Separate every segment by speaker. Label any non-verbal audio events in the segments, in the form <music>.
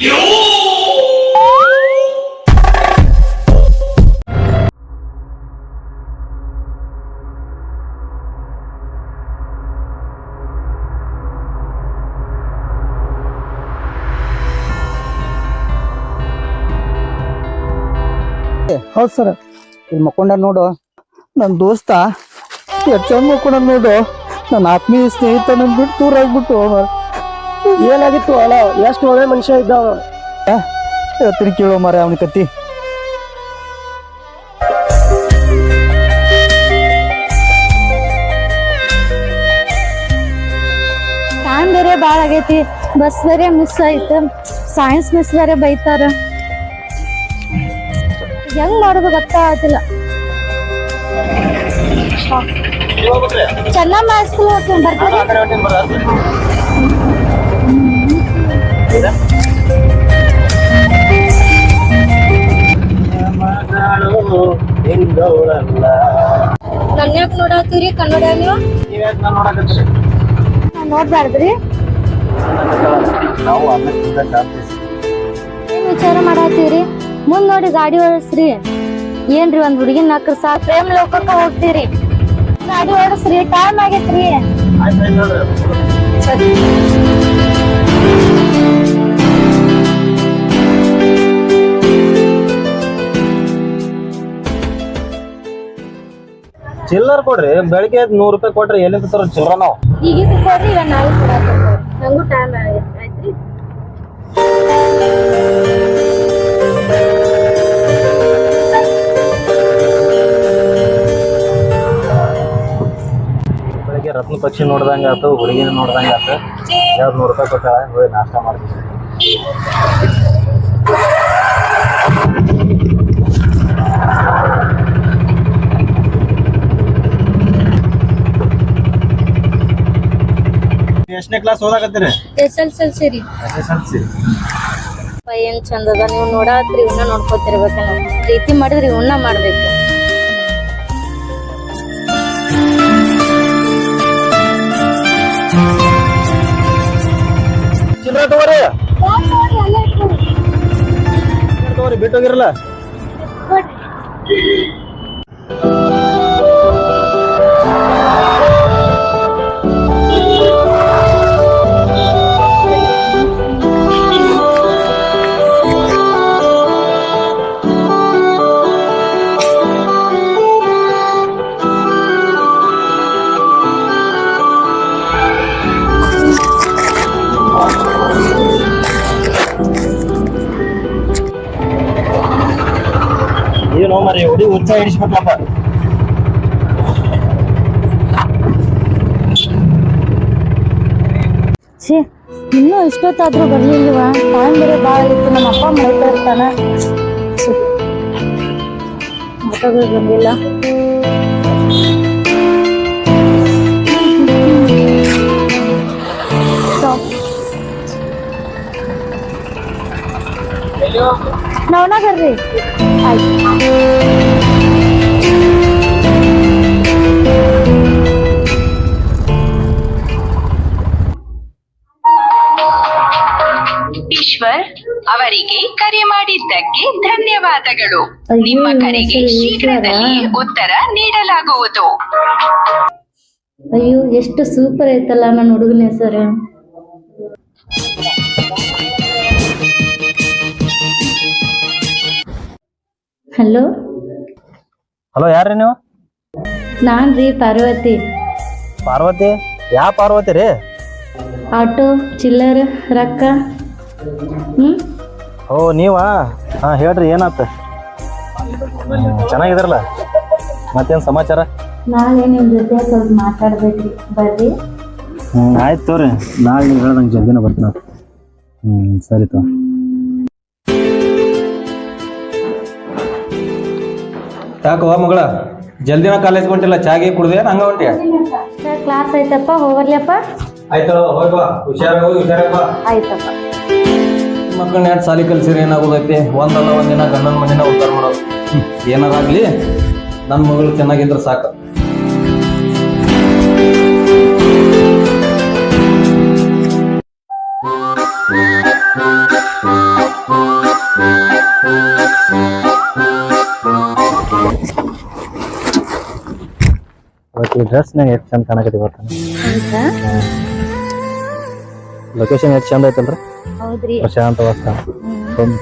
Speaker 1: ಹೌದ್ ಸರ್. ಇಲ್ಲಿ ಮಕ್ಕೊಂಡ ನೋಡು. ನನ್ನ ದೋಸ್ತ ಎಷ್ಟು ಚಂದ ಮಕ್ಕೊಂಡ ನೋಡು. ನನ್ನ ಆತ್ಮೀಯ ಸ್ನೇಹಿತ ನನ್ ಬಿಟ್ಟು ದೂರ ಆಗ್ಬಿಟ್ಟು. ಏನಾಗಿತ್ತು ಅಣ್ಣ? ಎಷ್ಟು ಒಳ್ಳೆ ಮನುಷ್ಯ ಇದ್ದಾವ? ಹೇಳ್ತೀನಿ ಕೇಳೋ ಮಾರ ಅವನ ಕತ್ತಿ.
Speaker 2: ಟೈಮ್ ಬೇರೆ ಭಾಳ ಆಗೈತಿ. ಬಸ್ ಬೇರೆ ಮಿಸ್ ಆಯ್ತು. ಸೈನ್ಸ್ ಮಿಸ್ ಬೇರೆ ಬೈತಾರ. ಹೆಂಗ್ ಮಾಡೋದು ಗೊತ್ತಾಗತ್ತಿಲ್ಲ ಚೆನ್ನಮ್ಮ ಹೈಸ್ಕೂಲ್ ಮಾಡಿಸ್ತಿಲ್ಲ ಬರ್ತೀರಿ ನನ್ನ ಯಾಕೆ ಕನ್ನಡ ನೀವು ನಾನ್ ನೋಡ್ಬಾರ್ದ್ರಿ. ಏನ್ ವಿಚಾರ ಮಾಡತ್ತೀರಿ? ಮುಂದ್ ನೋಡಿ ಗಾಡಿ ಓಡಿಸ್ರಿ. ಏನ್ರಿ ಒಂದ್ ಹುಡುಗಿನ ನಕ್ರ ಸಾ ಪ್ರೇಮ್ ಲೋಕಕ್ಕ ಹೋಗ್ತೀರಿ. ಗಾಡಿ ಓಡಿಸ್ರಿ ಟೈಮ್ ಆಗೈತ್ರಿ. ಸರಿ.
Speaker 3: ಚಿಲ್ಲರ್ ಕೊಡ್ರಿ, ಬೆಳಿಗ್ಗೆ ನೂರು ರೂಪಾಯಿ ಕೊಟ್ರಿ ಎಲ್ಲಿಂದ ತರೋ ಚಿಲ್ಲರ ನಾವು?
Speaker 2: ಈಗ ಕೊಡ್ರಿ ಇಲ್ಲ ನಾಳೆ ಕೊಡಾಕ ನಂಗೂ ಟೈಮ್ ಆಯ್ತ್ರಿ
Speaker 3: ರತ್ನ ಪಕ್ಷಿ ನೋಡ್ದಂಗ ಆತು ಹುಡುಗಿನ ನೋಡ್ದಂಗ ಆತು. ಯಾವ್ದು ನೂರು ರೂಪಾಯಿ ಕೊಟ್ಟಾಳ ಹೋಗಿ ನಾಷ್ಟ ಮಾಡ್ತೀನಿ. ಎಷ್ಟನೇ ಕ್ಲಾಸ್ ಓದಾಕತ್ತೀರಿ?
Speaker 2: ಎಸ್ ಎಲ್ ಎಲ್ ಸಿ ರೀ.
Speaker 3: S S L C.
Speaker 2: ಅಪ್ಪ ಏನ್ ಚಂದದ ಅದ. ನೀವು ನೋಡಾತ್ರಿ ಇವನ್ನ ನೋಡ್ಕೋತಿರ್ಬೇಕಲ್ಲ. ಪ್ರೀತಿ ಮಾಡಿದ್ರಿ ಇವನ್ನ ಮಾಡ್ಬೇಕು.
Speaker 3: ತಗೋರಿ. ತಗೋರಿ ಬಿಟ್ಟೋಗಿರಲ್ಲ ಉತ್ಸಾಹ ಹಿಡಿಸ್ಬಿಟ್ಲಪ್ಪ
Speaker 2: ಛೀ, ಇನ್ನೂ ಇಷ್ಟೊತ್ತಾದ್ರೂ ಬರ್ಲಿಲ್ವಾ ಟೈಮ್ ಬೇರೆ ಭಾಳ ಇತ್ತು, ನಮ್ಮ ಅಪ್ಪ ಮಾಡ್ತಾ ಇರ್ತಾನ. ಆಟೋಗಳು ಬಂದಿಲ್ಲ Stop. ನವನ ಬರ್ರಿ ಆಯ್ತು
Speaker 4: ಈಶ್ವರ್ ಅವರಿಗೆ ಕರೆ ಮಾಡಿದ್ದಕ್ಕೆ ಧನ್ಯವಾದಗಳು. ನಿಮ್ಮ ಕರೆಗೆ
Speaker 2: ಶೀಘ್ರದಲ್ಲಿ
Speaker 4: ಉತ್ತರ ನೀಡಲಾಗುವುದು.
Speaker 2: ಅಯ್ಯೋ ಎಷ್ಟು ಸೂಪರ್ ಐತಲ್ಲ ನನ್ನ ಹುಡುಗನ ಹೆಸರು. ಹಲೋ?
Speaker 3: ಹಲೋ ಯಾರ್ರಿ ನೀವು?
Speaker 2: ನಾನ್ ರೀ ಪಾರ್ವತಿ.
Speaker 3: ಪಾರ್ವತಿ? ಯಾ ಪಾರ್ವತಿ ರೀ?
Speaker 2: ಆಟೋ ಚಿಲ್ಲರ್ ರೊಕ್ಕ. ಹ್ಮ್?
Speaker 3: ಓ ನೀವಾ? ಹಾ ಹೇಳ್ರಿ ಏನಾತ? ಚೆನ್ನಾಗಿದ್ರಲ್ಲ ಮತ್ತೇನ್ ಸಮಾಚಾರ?
Speaker 2: ನಾಳೆ ನಿಮ್ ಜೊತೆ ಸ್ವಲ್ಪ ಮಾತಾಡ್ಬೇಕ್ರಿ. ಬರ್ರಿ.
Speaker 3: ಹ್ಮ್ ಆಯ್ತು ತೋರಿ ನಾಳೆ ನೀವು ಹೇಳ್ದಂಗೆ ಜಲ್ದಿನ ಬರ್ತೀನಿ. ಹ್ಮ್ ಸರಿ ತೋ
Speaker 5: ಯಾಕವ್ವ ಮಗಳ? ಜಲ್ದಿನ ಕಾಲೇಜ್ ಹೊಂಟಿಲ್ಲ ಚಾಗಿ ಕುಡ್ದೆ ಹಂಗ ಹೊಂಟಿಯ
Speaker 2: ಕ್ಲಾಸ್ ಐತಪ್ಪ ಹೋಗರ್ಲಿಯಪ್ಪ
Speaker 5: ಆಯ್ತು ಹೋಗಿ ಬಾ ಹುಷಾರಾಗಿ ಹೋಗಿ ಹುಷಾರಾಗಿ ಬಾ.
Speaker 2: ಆಯ್ತಪ್ಪ.
Speaker 5: ಮಕ್ಕಳನ್ನ ಎರಡು ಸಾಲಿ ಕಲ್ಸಿರಿ ಏನಾಗೋದೈತಿ? ಒಂದಲ್ಲ ಒಂದಿನ ಗಂಡನ ಮನೆನ ಉದ್ದಾರ ಮಾಡೋದು. ಏನಾರಾಗ್ಲಿ? ನನ್ನ ಮಗಳು ಚೆನ್ನಾಗಿದ್ರೆ ಸಾಕು.
Speaker 3: ಈ ಡ್ರೆಸ್ನಾಗ ಎಷ್ಟು ಚಂದ ಕಾಣಕತ್ತಿ
Speaker 2: ಬರ್ತಾನೆ
Speaker 3: ಲೊಕೇಶನ್ ಎಷ್ಟು ಚಂದ ಐತಲ್ರಿ?
Speaker 2: ಹೌದ್ರಿ.
Speaker 3: ಪ್ರಶಾಂತ ವಾಸ್ತ
Speaker 2: ಹ್ಮ್.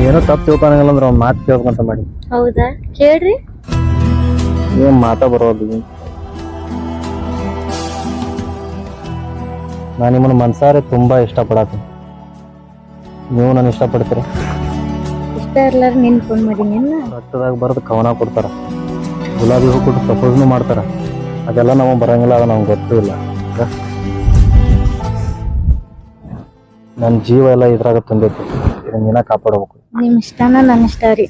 Speaker 3: ಏನೋ ತಪ್ಪು ತಿಳ್ಕೊಳಂಗಿಲ್ಲ ಅಂದ್ರೆ ಅವ್ನ ಮಾತು ಕೇಳ್ಬೇಕಂತ ಮಾಡಿ
Speaker 2: ಹೌದಾ? ಕೇಳ್ರಿ.
Speaker 3: ಏನ್ ಮಾತಾ ಬರೋದು. ನಾನು ನಿಮ್ಮನ್ನು ಮನ್ಸಾರೆ ತುಂಬ ಇಷ್ಟಪಡತ್ತೀನಿ ನೀವು ನಾನು ಇಷ್ಟಪಡ್ತೀರಿ?
Speaker 2: ಇಷ್ಟ ಇರ್ಲಾರ ನಿನ್ ಫೋನ್ ಮಾಡಿ ನಿನ್ನ.
Speaker 3: ರಕ್ತದಾಗ ಬರೆದು ಕವನ ಕೊಡ್ತಾರೆ. ಗುಲಾಬಿ ಹೂ ಕೊಟ್ಟು ಪ್ರಪೋಸ್ನು ಮಾಡ್ತಾರೆ. ಅದೆಲ್ಲ ನಮಗೆ ಬರಂಗಿಲ್ಲ ಅದು ನಮ್ಗೆ ಗೊತ್ತೂ ಇಲ್ಲ. ನನ್ನ ಜೀವ ಎಲ್ಲ ಇದ್ರಾಗ ತುಂಬೈತಿ ಇದನ್ನ ನೀನ ಕಾಪಾಡಬೇಕು.
Speaker 2: ನಿಮ್ ಇಷ್ಟನ ನನ್ನ ಇಷ್ಟ ರೀ.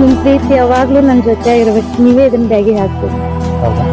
Speaker 2: ನಿಮ್ ಪ್ರೀತಿ ಯಾವಾಗ್ಲೂ ನನ್ನ ಜೊತೆ ಇರ್ಬೇಕು. ನೀವೇ ಇದನ್ನ ಬ್ಯಾಗಿ ಹಾಕ್ಬೇಕು.
Speaker 3: ಹೌದಾ?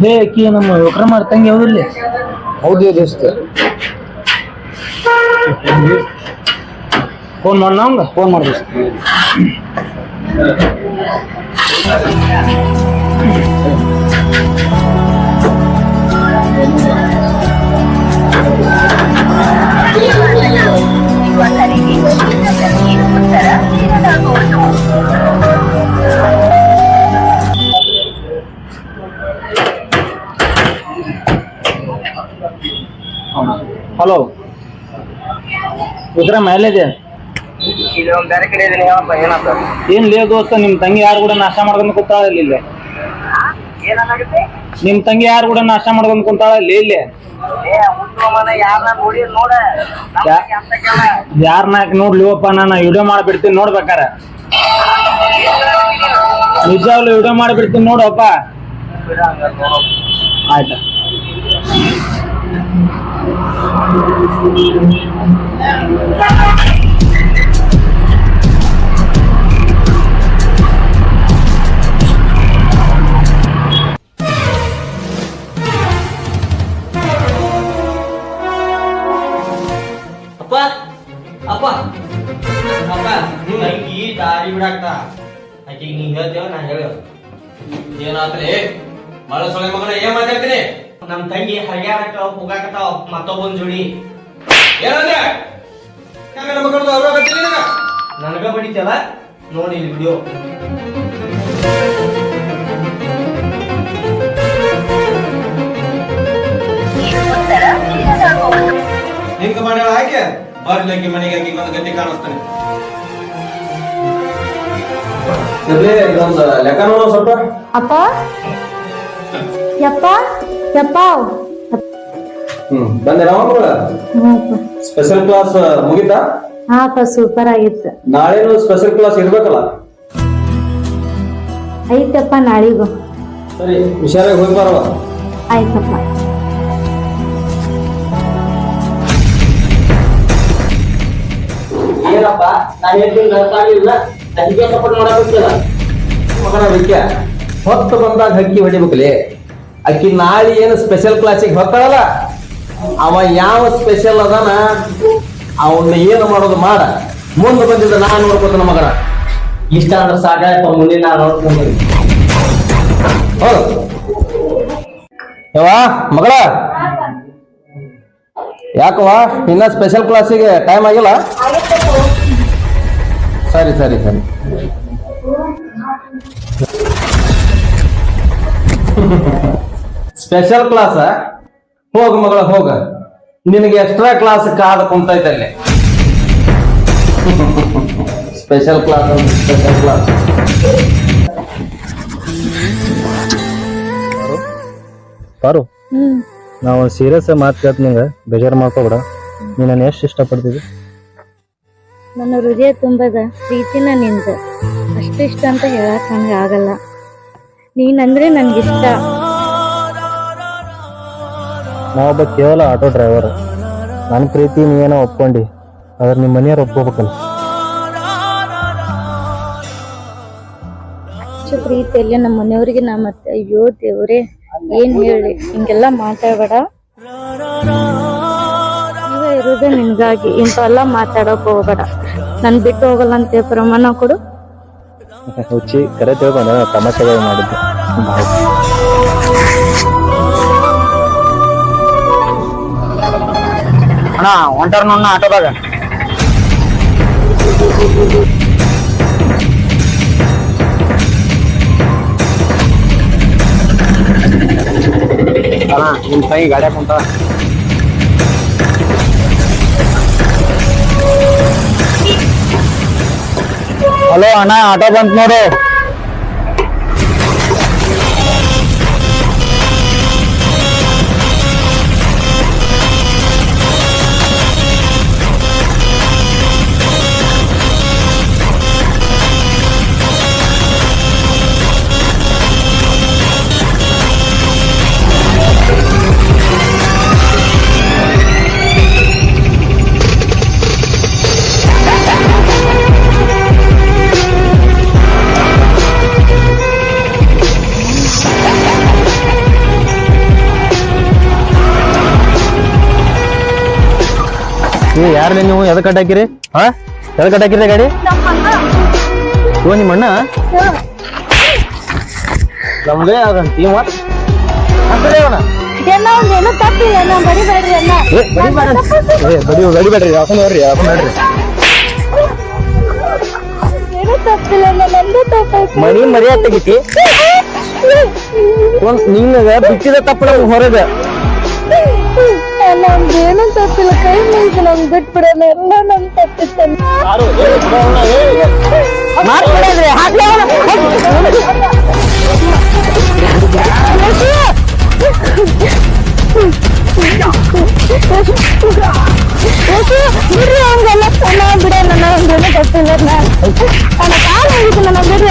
Speaker 6: ಹೇ ಅಕ್ಕಿ ನಮ್ಮ ವಿಕ್ರಮ ತಂಗಿ ಯಾವ್ದಿರ್ಲಿ
Speaker 5: ಹೌದು ದೋಸ್ತ
Speaker 6: ಫೋನ್ ಮಾಡ
Speaker 5: ಫೋನ್ ಮಾಡಿ
Speaker 6: ಹಲೋ ವಿಕ್ರಮ್ ಮೇಲೆ
Speaker 7: ಬೇರೆ ಕಡೆ ಇದೀನಿ ಹೇಳಪ್ಪ ಏನಂತ
Speaker 6: ಏನ್ ಲೇ ದೋಸ್ತ ನಿಮ್ ತಂಗಿ ಯಾರು ಕೂಡ ನಾಶ ಮಾಡ್ಕೊಂಡು ಕೂತಾಳ ಇಲ್ಲಿ ಇಲ್ಲೇ?
Speaker 7: ಏನಾಗುತ್ತೆ?
Speaker 6: ನಿಮ್ ತಂಗಿ ಯಾರು ಕೂಡ ನಾಶ ಮಾಡ್ಕೊಂಡು ಕುಂತಾಳ ಇಲ್ಲಿ ಇಲ್ಲೇ?
Speaker 7: ಏ
Speaker 6: ನಾಕ್ ನೋಡ್ಲಿವಪ್ಪ ನಾನು ವಿಡಿಯೋ ಮಾಡ್ಬಿಡ್ತೀನಿ ನೋಡ್ಬೇಕಾರ. ನಿಜವಾಗ್ಲು ವಿಡಿಯೋ ಮಾಡ್ಬಿಡ್ತೀನಿ ನೋಡಪ್ಪ ಆಯ್ತಾ.
Speaker 8: ಅಪ್ಪ ಅಪ್ಪ ಅಪ್ಪ ತಂಗಿ ದಾರಿ ಬಿಡಾಕ್ತ ಆಕಿಗೆ ನೀ ಹೇಳ್ತೇವ ನಾ ಹೇಳ ಏನಾತ್ರಿ ಮಳ ಸೊಳೆ ಮಗನ ಏನ್ ಮಾತಾಡ್ತೀನಿ ನಮ್ ತಂಗಿ ಹರ್ಯಾಡಕ್ಕ ಹೋಗಾಕತ್ತಾವ ಮತ್ತೊಬ್ಬನ್ ಜೋಡಿ. ಏನಂದ್ರೆ ನನಗ? ಬಡಿತಲ್ಲ ನೋಡಿ ವಿಡಿಯೋ
Speaker 5: ಹಿಂಗ ಮಾಡ್ಯಾಳ ಆಕೆ? ಬರ್ಲಿಕ್ಕೆ ಮನೆಗೆ ಆಕಿ ಒಂದು ಗತಿ ಕಾಣಿಸ್ತಾನೆ. ಲೆಕ್ಕ ನೋಡೋ ಸ್ವಲ್ಪ.
Speaker 2: ಅಪ್ಪ? ಯಪ್ಪ? ಯಪ್ಪ.
Speaker 5: ಹ್ಮ್ ಬಂದೇನಾ ರಾಮಗಳ ಸ್ಪೆಷಲ್ ಕ್ಲಾಸ್ ಮುಗಿತಾ?
Speaker 2: ಹಾಪ ಸೂಪರ್ ಆಗಿತ್ತು.
Speaker 5: ನಾಳೆನೂ ಸ್ಪೆಷಲ್ ಕ್ಲಾಸ್ ಇರ್ಬೇಕಲ್ಲ?
Speaker 2: ಐತಪ್ಪ ನಾಳಿಗೂ.
Speaker 5: ಸರಿ ಹುಷಾರಾಗಿ ಹೋಗಿ ಬರವ
Speaker 2: ಆಯ್ತಪ್ಪ.
Speaker 8: ಏನಪ್ಪ ನಾನು ಹೇಳ್ತೀನಿ ಅರ್ಥಾಗ್ಲಿಲ್ಲ ಅದಕ್ಕೆ ಸಪೋರ್ಟ್ ಮಾಡಬೇಕಲ್ಲ
Speaker 5: ಮಗನ ವಿಕ್ಯ ಹೊತ್ತು ಬಂದಾಗ ಹಕ್ಕಿ ಹೊಡಿಬೇಕಲಿ? ಅಕ್ಕಿ ನಾಳೆ ಏನು ಸ್ಪೆಷಲ್ ಕ್ಲಾಸಿಗೆ ಹೊತ್ತಾಳಲ್ಲ ಅವ ಯಾವ ಸ್ಪೆಷಲ್ ಅದಾನ? ಅವನ್ನ ಏನು ಮಾಡೋದು ಮಾಡ. ಮುಂದೆ ಬಂದಿದ್ದ ನಾನು ನೋಡ್ಕೋತಾನ ಮಗನ.
Speaker 8: ಇಷ್ಟ ಅಂದ್ರೆ ಸಾಕಾಯ್ತ ಮುಂದೆ ನಾ
Speaker 5: ಹೌದು. ಯವಾ ಮಗಳ? ಯಾಕವಾ ಇನ್ನ ಸ್ಪೆಷಲ್ ಕ್ಲಾಸಿಗೆ ಟೈಮ್ ಆಗಿಲ್ಲ? ಸರಿ ಸರಿ ಸರಿ. <laughs> ಸ್ಪೆಷಲ್ ಕ್ಲಾಸ್ ಹೋಗ ಮಗಳ ಹೋಗ. ನಿನಗೆ ಎಕ್ಸ್ಟ್ರಾ ಕ್ಲಾಸ್ ಕಾದ ಕುಂತೈತೆ ಅಲ್ಲಿ. Special class special class
Speaker 3: Paru ನಾವು ಸೀರಿಯಸ್ ಮಾತು ಕೇಳ್ತ ನಿಂಗೆ. ಬೇಜಾರು ಮಾಡ್ಕೋಬೇಡ. ನಾನು ಎಷ್ಟು ಇಷ್ಟಪಡ್ತೀವಿ
Speaker 2: ನನ್ನ ಹೃದಯ ತುಂಬದ ಪ್ರೀತಿನ ನಿಂದ. ಅಷ್ಟಿಷ್ಟ ಅಂತ ಹೇಳಕ್ ನನಗೆ ಆಗಲ್ಲ. ನೀನಂದ್ರೆ ನನ್ಗಿಷ್ಟ
Speaker 3: ನಾವೊಬ್ಬ ಕೇವಲ ಆಟೋ ಡ್ರೈವರ್. ನನ್ನ ಪ್ರೀತಿ ನೀವೇನೋ ಒಪ್ಕೊಂಡು ಆದ್ರೆ ನಿಮ್ಮ ಮನೆಯವ್ರು ಒಪ್ಕೋಬೇಕಲ್ಲ.
Speaker 2: ಹೆಚ್ಚು ಪ್ರೀತಿಯಲ್ಲಿ ನಮ್ಮ ಮನೆಯವ್ರಿಗೆ ನಾ ಮತ್ತೆ ಅಯ್ಯೋ ದೇವ್ರೆ ಏನ್ ಹೇಳಿ ಹಿಂಗೆಲ್ಲ ಮಾತಾಡಬೇಡ. ನೀವೇ ಇರೋದೇ ನಿನ್ಗಾಗಿ ಇಂಥವೆಲ್ಲ ಮಾತಾಡಕ್ ಹೋಗ್ಬೇಡ. ನನ್ ಬಿಟ್ಟು ಹೋಗಲ್ಲ ಅಂತ ಪ್ರಮಾಣ ಕೊಡು.
Speaker 3: ಹುಚ್ಚಿ ಕರೆ ತಿಳ್ಕೊಂಡೆ ತಮಾಷೆಗಾಗಿ ಮಾಡಿದ್ದೆ.
Speaker 1: ಅಣ್ಣ ಹೊಂಟಾರ ನೋಡ್ ಆಟೋದಾಗ. ಅಣ್ಣ ನಿಮ್ ತಾಯಿ ಗಾಡಿಯಾಗ ಕುಂತ ಹಲೋ ಅಣ್ಣ ಆಟೋ ಬಂತ ನೋಡು.
Speaker 3: ಏ ಯಾರೇ ನೀವು? ಎದಕ್ಕೆ ಕಟ್ಟಾಕಿರಿ ಹಾ? ಎದಕ್ಕೆ ಕಟ್ಟಾಕಿರಿ ಗಾಡಿ? ಓ, ನಿಮ್ಮ ಅಣ್ಣ?
Speaker 2: ನಮ್ದೇ
Speaker 3: ಏ ಬಡಿಬೇಡ ಏ, ಬಡಿ ಬೇಡ್ರಿ ಹಾಕೊಂಡ್ ನೋಡ್ರಿ ಹಾಕೊಂಡ್ ನೋಡ್ರಿ ಮನಿ ಮರ್ಯಾದ ತೆಗಿತಿ. ಒಂದ್ ನಿನ್ನಗ ಬಿಟ್ಟಿದ ತಪ್ಪಳ ನಮ್ಗೆ ಹೊರಗೆ
Speaker 2: ನಮ್ದೇನು ತಪ್ಪಿಲ್ಲ ಕೈ ಮುಗಿದು ನಮ್ಗೆ ಬಿಟ್ಬಿಡೋಣ ಎಲ್ಲ ನಮ್ ತಪ್ಪಿತ್ತ
Speaker 3: ಮಾಡ್ಕೊಡಲ್ರಿ ಹಾಕ್ಲಿ
Speaker 2: ಬಿಡ್ರಿ ಹಂಗೆಲ್ಲ ಸಣ್ಣ ಬಿಡ ನನ್ನ ಒಂದೇನು ಗೊತ್ತಿಲ್ಲ ನನ್ನ ಕಾಲ ಮುಗಿದು ನನ್ನ ಬಿಡ್ರಿ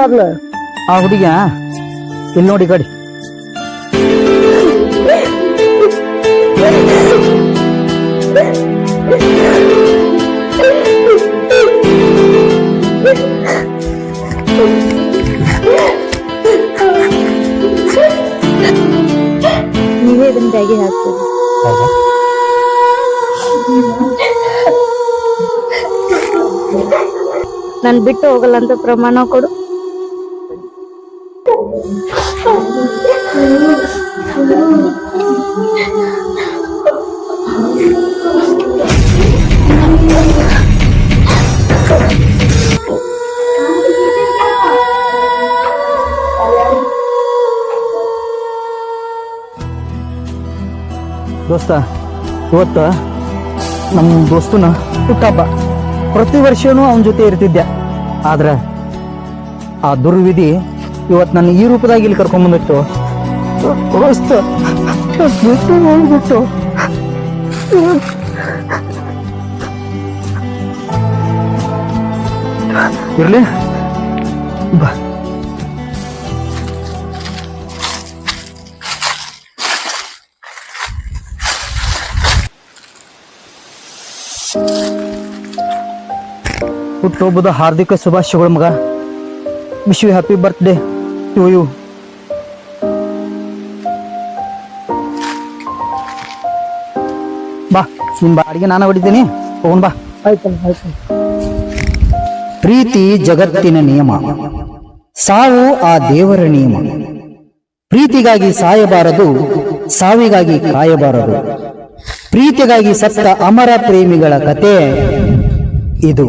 Speaker 3: ಆ ಹುಡುಗಿ ಏನಾದ್ಲ
Speaker 1: ಆ ಹುಡುಗ ಇಲ್ಲಿ ನೋಡಿ ಈ
Speaker 2: ನೀವೇ ಇದನ್ನ ಬ್ಯಾಗಿ ಹಾಕ್ತೀರಿ. ನಾನು ಬಿಟ್ಟು ಹೋಗಲ್ಲ ಅಂತ ಪ್ರಮಾಣ ಕೊಡು.
Speaker 1: ದೋಸ್ತ, ಇವತ್ತು ನಮ್ಮ ದೋಸ್ತನ ಹುಟ್ಟಬ್ಬ ಪ್ರತಿ ವರ್ಷನೂ ಅವನ ಜೊತೆ ಇರ್ತಿದ್ದೆ. ಆದ್ರೆ ಆ ದುರ್ವಿಧಿ ಇವತ್ತು ನನ್ನ ಈ ರೂಪದಾಗ ಇಲ್ಲಿ ಕರ್ಕೊಂಡ್ಬಂದಿತ್ತು ದೋಸ್ತ, ಬಿಟ್ಟು ನೋಡ್ಬಿಟ್ಟು ಇರ್ಲಿ. ಬಾ. ಹುಟ್ಟುಹಬ್ಬದ ಹಾರ್ದಿಕ ಶುಭಾಶಯಗಳು ಮಗ. Wish you happy birthday to you ಬಾ ನಿಮ್ ಬಾಡಿಗೆ ನಾನು ಹೊಡಿತೀನಿ. ಹೋಗೋಣ ಬಾ. ಪ್ರೀತಿ ಜಗತ್ತಿನ ನಿಯಮ. ಸಾವು ಆ ದೇವರ ನಿಯಮ. ಪ್ರೀತಿಗಾಗಿ ಸಾಯಬಾರದು, ಸಾವಿಗಾಗಿ ಕಾಯಬಾರದು. ಪ್ರೀತಿಗಾಗಿ ಸತ್ತ ಅಮರ ಪ್ರೇಮಿಗಳ ಕತೆ ಇದು.